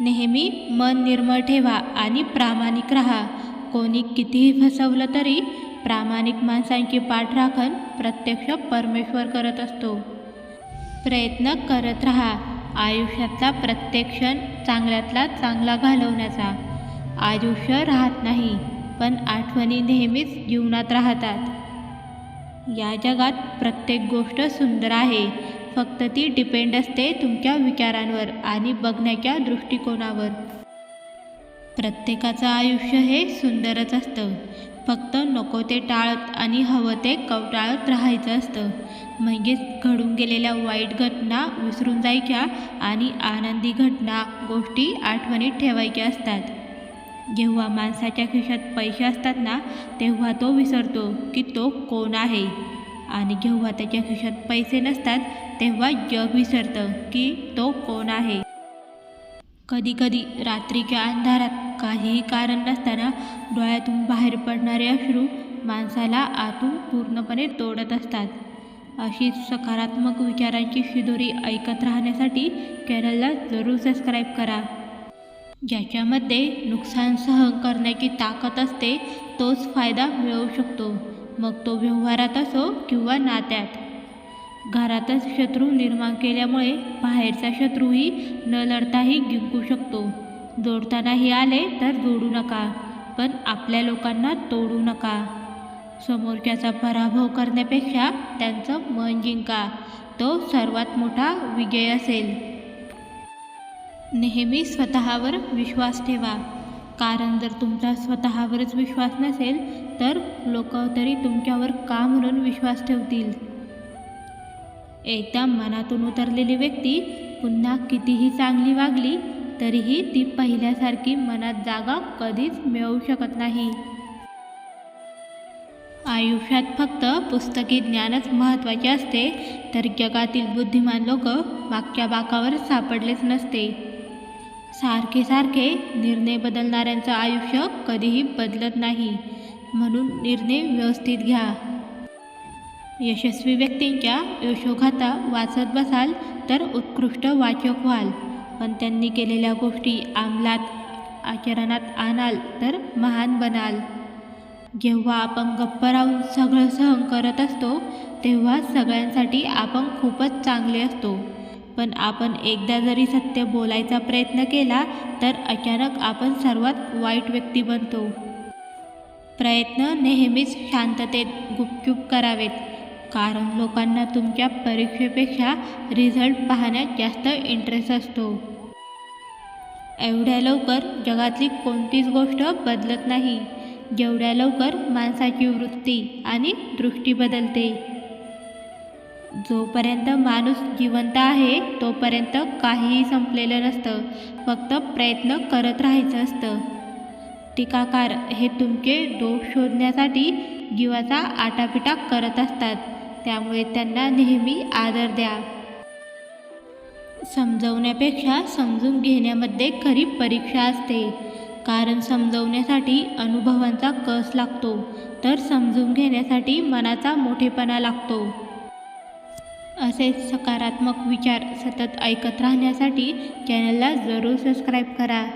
नेहमी मन निर्मळ ठेवा आणि प्रामाणिक राहा. कोणी कितीही फसवलं तरी प्रामाणिक माणसांची पाठराखण प्रत्यक्ष परमेश्वर करत असतो. प्रयत्न करत राहा. आयुष्यातला प्रत्येक क्षण चांगल्यातला चांगला घालवण्याचा. आयुष्य राहत नाही पण आठवणी नेहमीच जीवनात राहतात. या जगात प्रत्येक गोष्ट सुंदर आहे. फक्त ती डिपेंड असते तुमच्या विचारांवर आणि बघण्याच्या दृष्टिकोनावर. प्रत्येकाचं आयुष्य हे सुंदरच असतं. फक्त नको ते टाळत आणि हवं ते कवटाळत राहायचं असतं. म्हणजेच घडून गेलेल्या वाईट घटना विसरून जायच्या आणि आनंदी घटना गोष्टी आठवणीत ठेवायच्या असतात. जेव्हा माणसाच्या खिशात पैसे असतात ना तेव्हा तो विसरतो की तो कोण आहे? आणि जेव्हा त्याच्या खिशात पैसे नसतात तेव्हा जग विसरतं की तो कोण आहे. कधीकधी रात्रीच्या अंधारात काहीही कारण नसताना डोळ्यातून बाहेर पडणारे अश्रू माणसाला आतून पूर्णपणे तोडत असतात. अशी सकारात्मक विचारांची शिदोरी ऐकत राहण्यासाठी चॅनलला जरूर सबस्क्राईब करा. ज्याच्यामध्ये नुकसान सहन करण्याची ताकद असते तोच फायदा मिळवू शकतो. मग तो व्यवहारात असो किंवा नात्यात. घरातच शत्रू निर्माण केल्यामुळे बाहेरचा शत्रूही न लढताही जिंकू शकतो. जोडतानाही आले तर जोडू नका पण आपल्या लोकांना तोडू नका. समोरच्याचा पराभव करण्यापेक्षा त्यांचं मन जिंका. तो सर्वात मोठा विजय असेल. नेहमी स्वतःवर विश्वास ठेवा. कारण जर तुमचा स्वतःवरच विश्वास नसेल तर लोक तरी तुमच्यावर का म्हणून विश्वास ठेवतील? एकदा मनातून उतरलेली व्यक्ती पुन्हा कितीही चांगली वागली तरीही ती पहिल्यासारखी मनात जागा कधीच मिळवू शकत नाही. आयुष्यात फक्त पुस्तकी ज्ञानच महत्त्वाचे असते तर जगातील बुद्धिमान लोक वाक्या बाकावर सापडलेच नसते. सारखे सारखे निर्णय बदलणाऱ्यांचं आयुष्य कधीही बदलत नाही. म्हणून निर्णय व्यवस्थित घ्या. यशस्वी व्यक्तींच्या यशोगाथा वाचत बसाल तर उत्कृष्ट वाचक व्हाल. पण त्यांनी केलेल्या गोष्टी अंमलात आचरणात आणाल तर महान बनाल. जेव्हा आपण गप्प राहून सगळं सहन करत असतो तेव्हा सगळ्यांसाठी आपण खूपच चांगले असतो. पण आपण एकदा जरी सत्य बोलायचा प्रयत्न केला तर अचानक आपण सर्वात वाईट व्यक्ती बनतो. प्रयत्न नेहमीच शांततेत गुपचूप करावेत. कारण लोकांना तुमच्या परीक्षेपेक्षा रिझल्ट पाहण्यात जास्त इंटरेस्ट असतो. एवढ्या लवकर जगातली कोणतीच गोष्ट बदलत नाही. जेवढ्या लवकर माणसाची वृत्ती आणि दृष्टी बदलते. जोपर्यंत माणूस जिवंत आहे तोपर्यंत काहीही संपलेलं नसतं. फक्त प्रयत्न करत राहायचं असतं. टीकाकार हे तुमचे दोष शोधण्यासाठी जीवाचा आटापिटा करत असतात. त्यामुळे त्यांना नेहमी आदर द्या. समजवण्यापेक्षा समजून घेण्यामध्ये खरी परीक्षा असते. कारण समजवण्यासाठी अनुभवांचा कस लागतो तर समजून घेण्यासाठी मनाचा मोठेपणा लागतो. असे सकारात्मक विचार सतत ऐकत राहण्यासाठी चॅनलला जरूर सबस्क्राईब करा.